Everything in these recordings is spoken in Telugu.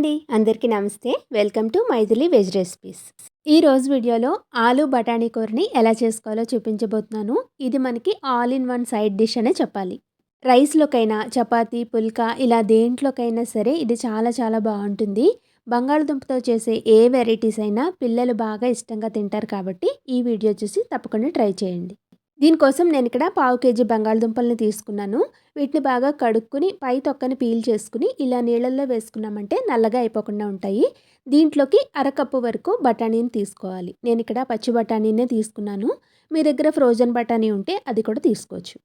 అండి. అందరికీ నమస్తే. Welcome to Maithili veg recipes. ఈ రోజు వీడియోలో ఆలు బఠానీ కూరని ఎలా చేసుకోవాలో చూపించబోతున్నాను. ఇది మనకి all in one side dish అనే చెప్పాలి. రైస్లోకైనా చపాతీ పుల్కా ఇలా దేంట్లోకైనా సరే ఇది చాలా చాలా బాగుంటుంది. బంగాళదుంపతో చేసే ఏ వెరైటీస్ అయినా పిల్లలు బాగా ఇష్టంగా తింటారు కాబట్టి ఈ వీడియో చూసి తప్పకుండా ట్రై చేయండి. దీనికోసం నేను ఇక్కడ పావు కేజీ బంగాళదుంపల్ని తీసుకున్నాను. వీటిని బాగా కడుక్కుని పై తొక్కని పీల్ చేసుకుని ఇలా నీళ్ళల్లో వేసుకున్నామంటే నల్లగా అయిపోకుండా ఉంటాయి. దీంట్లోకి అరకప్పు వరకు బఠానీని తీసుకోవాలి. నేను ఇక్కడ పచ్చి బఠానీనే తీసుకున్నాను. మీ దగ్గర ఫ్రోజన్ బఠానీ ఉంటే అది కూడా తీసుకోవచ్చు.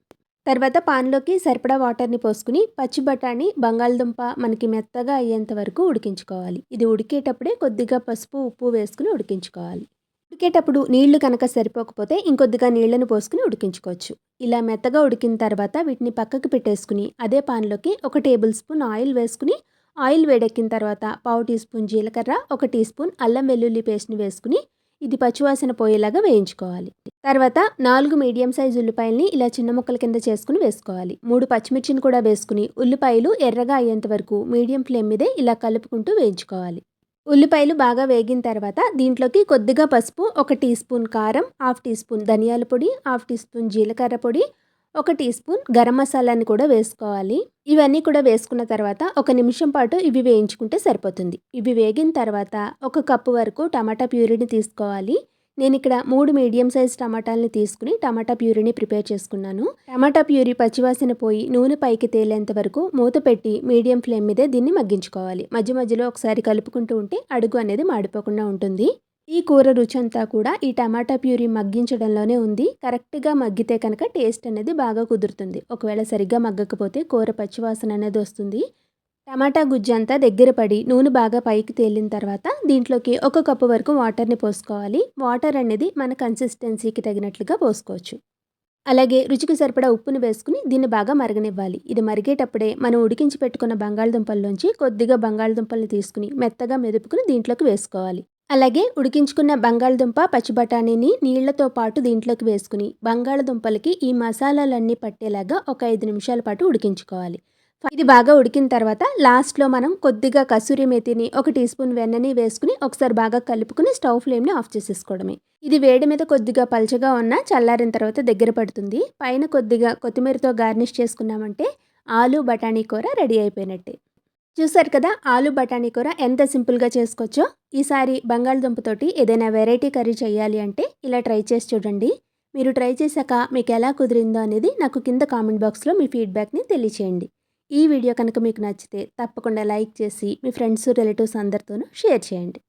తర్వాత పాన్లోకి సరిపడా వాటర్ని పోసుకుని పచ్చి బఠానీ బంగాళదుంప మనకి మెత్తగా అయ్యేంత వరకు ఉడికించుకోవాలి. ఇది ఉడికేటప్పుడే కొద్దిగా పసుపు ఉప్పు వేసుకుని ఉడికించుకోవాలి. ఉడికేటప్పుడు నీళ్ళు కనుక సరిపోకపోతే ఇంకొద్దిగా నీళ్ళను పోసుకుని ఉడికించుకోవచ్చు. ఇలా మెత్తగా ఉడికిన తర్వాత వీటిని పక్కకు పెట్టేసుకుని అదే పాన్లోకి ఒక టేబుల్ స్పూన్ ఆయిల్ వేసుకుని ఆయిల్ వేడెక్కిన తర్వాత పావు టీ స్పూన్ జీలకర్ర ఒక టీ స్పూన్ అల్లం వెల్లుల్లి పేస్ట్ని వేసుకుని ఇది పచ్చివాసన పోయేలాగా వేయించుకోవాలి. తర్వాత నాలుగు మీడియం సైజు ఉల్లిపాయల్ని ఇలా చిన్న ముక్కల కింద చేసుకుని వేసుకోవాలి. మూడు పచ్చిమిర్చిని కూడా వేసుకుని ఉల్లిపాయలు ఎర్రగా అయ్యేంత వరకు మీడియం ఫ్లేమ్ మీదే ఇలా కలుపుకుంటూ వేయించుకోవాలి. ఉల్లిపాయలు బాగా వేగిన తర్వాత దీంట్లోకి కొద్దిగా పసుపు ఒక టీ స్పూన్ కారం హాఫ్ టీ స్పూన్ ధనియాల పొడి హాఫ్ టీ స్పూన్ జీలకర్ర పొడి ఒక టీ స్పూన్ గరం మసాలాని కూడా వేసుకోవాలి. ఇవన్నీ కూడా వేసుకున్న తర్వాత ఒక నిమిషం పాటు ఇవి వేయించుకుంటే సరిపోతుంది. ఇవి వేగిన తర్వాత ఒక కప్పు వరకు టమాటా ప్యూరీని తీసుకోవాలి. నేను ఇక్కడ మూడు మీడియం సైజ్ టమాటాలని తీసుకుని టమాటా ప్యూరీని ప్రిపేర్ చేసుకున్నాను. టమాటా ప్యూరీ పచ్చివాసన పోయి నూనె పైకి తేలేంత వరకు మూత పెట్టి మీడియం ఫ్లేమ్ మీదే దీన్ని మగ్గించుకోవాలి. మధ్య మధ్యలో ఒకసారి కలుపుకుంటూ ఉంటే అడుగు అనేది మాడిపోకుండా ఉంటుంది. ఈ కూర రుచి అంతా కూడా ఈ టమాటా ప్యూరీ మగ్గించడంలోనే ఉంది. కరెక్ట్గా మగ్గితే కనుక టేస్ట్ అనేది బాగా కుదురుతుంది. ఒకవేళ సరిగ్గా మగ్గకపోతే కూర పచ్చివాసన అనేది వస్తుంది. టమాటా గుజ్జంతా దగ్గర పడి నూనె బాగా పైకి తేలిన తర్వాత దీంట్లోకి ఒక కప్పు వరకు వాటర్ని పోసుకోవాలి. వాటర్ అనేది మన కన్సిస్టెన్సీకి తగినట్లుగా పోసుకోవచ్చు. అలాగే రుచికి సరిపడా ఉప్పును వేసుకుని దీన్ని బాగా మరగనివ్వాలి. ఇది మరిగేటప్పుడే మనం ఉడికించి పెట్టుకున్న బంగాళదుంపల్లోంచి కొద్దిగా బంగాళదుంపల్ని తీసుకుని మెత్తగా మెదుపుకుని దీంట్లోకి వేసుకోవాలి. అలాగే ఉడికించుకున్న బంగాళదుంప పచ్చి బఠానీని నీళ్ళతో పాటు దీంట్లోకి వేసుకుని బంగాళదుంపలకి ఈ మసాలాలన్నీ పట్టేలాగా ఒక ఐదు నిమిషాల పాటు ఉడికించుకోవాలి. ఇది బాగా ఉడికిన తర్వాత లాస్ట్లో మనం కొద్దిగా కసూరి మెతిని ఒక టీ స్పూన్ వెన్నని వేసుకుని ఒకసారి బాగా కలుపుకుని స్టవ్ ఫ్లేమ్ని ఆఫ్ చేసేసుకోవడమే. ఇది వేడి మీద కొద్దిగా పలచగా ఉన్న చల్లారిన తర్వాత దగ్గర పడుతుంది. పైన కొద్దిగా కొత్తిమీరతో గార్నిష్ చేసుకున్నామంటే ఆలు బఠానీ కూర రెడీ అయిపోయినట్టే. చూసారు కదా ఆలు బఠానీ కూర ఎంత సింపుల్గా చేసుకోవచ్చో? ఈసారి బంగాళదుంపతోటి ఏదైనా వెరైటీ కర్రీ చేయాలి అంటే ఇలా ట్రై చేసి చూడండి. మీరు ట్రై చేశాక మీకు ఎలా కుదిరిందో అనేది నాకు కింద కామెంట్ బాక్స్లో మీ ఫీడ్బ్యాక్ని తెలియచేయండి. ఈ వీడియో కనుక మీకు నచ్చితే తప్పకుండా లైక్ చేసి మీ ఫ్రెండ్స్ రిలేటివ్స్ అందరితోనూ షేర్ చేయండి.